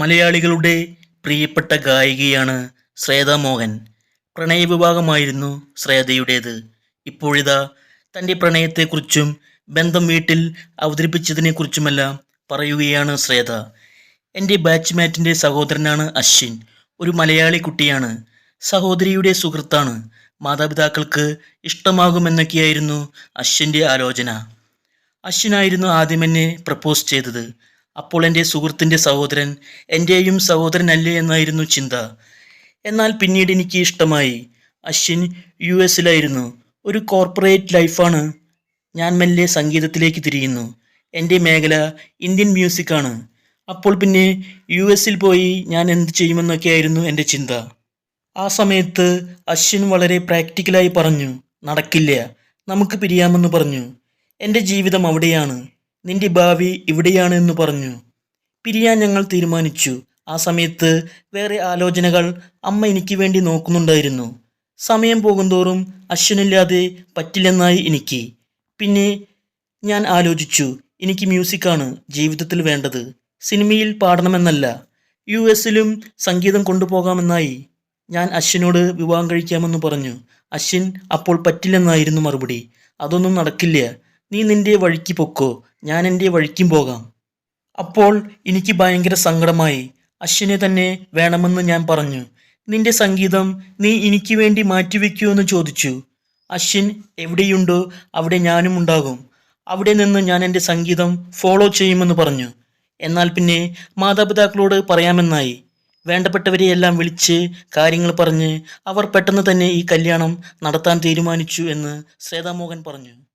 മലയാളികളുടെ പ്രിയപ്പെട്ട ഗായികയാണ് ശ്രേത മോഹൻ പ്രണയവിഭാഗമായിരുന്നു ശ്രേതയുടേത് ഇപ്പോഴിതാ തന്റെ പ്രണയത്തെക്കുറിച്ചും ബന്ധം വീട്ടിൽ അവതരിപ്പിച്ചതിനെക്കുറിച്ചുമെല്ലാം പറയുകയാണ് ശ്രേത എന്റെ ബാച്ച്മാറ്റിന്റെ സഹോദരനാണ് അശ്വിൻ. ഒരു മലയാളി കുട്ടിയാണ്. സഹോദരിയുടെ സുഹൃത്താണ്. മാതാപിതാക്കൾക്ക് ഇഷ്ടമാകുമെന്നൊക്കെയായിരുന്നു അശ്വിന്റെ ആലോചന. അശ്വിനായിരുന്നു ആദ്യം എന്നെ പ്രപ്പോസ് ചെയ്തത്. അപ്പോൾ എന്റെ സുഹൃത്തിന്റെ സഹോദരൻ എന്റെയും സഹോദരനല്ലേ എന്നായിരുന്നു ചിന്ത. എന്നാൽ പിന്നീട് എനിക്ക് ഇഷ്ടമായി. അശ്വിൻ യു എസിലായിരുന്നു. ഒരു കോർപ്പറേറ്റ് ലൈഫാണ്. ഞാൻ മെല്ലെ സംഗീതത്തിലേക്ക് തിരിയുന്നു. എന്റെ മേഖല ഇന്ത്യൻ മ്യൂസിക്കാണ്. അപ്പോൾ പിന്നെ യു എസിൽ പോയി ഞാൻ എന്ത് ചെയ്യുമെന്നൊക്കെയായിരുന്നു എന്റെ ചിന്ത. ആ സമയത്ത് അശ്വിൻ വളരെ പ്രാക്ടിക്കലായി പറഞ്ഞു നടക്കില്ല. നമുക്ക് പിരിയാമെന്ന് പറഞ്ഞു. എന്റെ ജീവിതം അവിടെയാണ്. നിന്റെ ഭാവി ഇവിടെയാണ് എന്ന് പറഞ്ഞു. പിരിയാൻ ഞങ്ങൾ തീരുമാനിച്ചു. ആ സമയത്ത് വേറെ ആലോചനകൾ അമ്മ എനിക്ക് വേണ്ടി നോക്കുന്നുണ്ടായിരുന്നു. സമയം പോകുന്തോറും അശ്വനില്ലാതെ പറ്റില്ലെന്നായി എനിക്ക്. പിന്നെ ഞാൻ ആലോചിച്ചു എനിക്ക് മ്യൂസിക്കാണ് ജീവിതത്തിൽ വേണ്ടത്. സിനിമയിൽ പാടണമെന്നല്ല. യു എസിലും സംഗീതം കൊണ്ടുപോകാമെന്നായി. ഞാൻ അശ്വിനോട് വിവാഹം കഴിക്കാമെന്ന് പറഞ്ഞു. അശ്വിൻ അപ്പോൾ പറ്റില്ലെന്നായിരുന്നു മറുപടി. അതൊന്നും നടക്കില്ല. നീ നിന്റെ വഴിക്ക് പൊക്കോ ഞാൻ എന്റെ വഴിക്കും പോകാം. അപ്പോൾ എനിക്ക് ഭയങ്കര സങ്കടമായി. അശ്വിനെ തന്നെ വേണമെന്ന് ഞാൻ പറഞ്ഞു. നിന്റെ സംഗീതം നീ എനിക്ക് വേണ്ടി മാറ്റിവെക്കൂ എന്ന് ചോദിച്ചു. അശ്വിൻ എവിടെയുണ്ടോ അവിടെ ഞാനും ഉണ്ടാകും. അവിടെ നിന്ന് ഞാൻ എന്റെ സംഗീതം ഫോളോ ചെയ്യുമെന്ന് പറഞ്ഞു. എന്നാൽ പിന്നെ മാതാപിതാക്കളോട് പറയാമെന്നായി. വേണ്ടപ്പെട്ടവരെയെല്ലാം വിളിച്ച് കാര്യങ്ങൾ പറഞ്ഞ് അവർ പെട്ടെന്ന് തന്നെ ഈ കല്യാണം നടത്താൻ തീരുമാനിച്ചു എന്ന് ശ്വേതാമോഹൻ പറഞ്ഞു.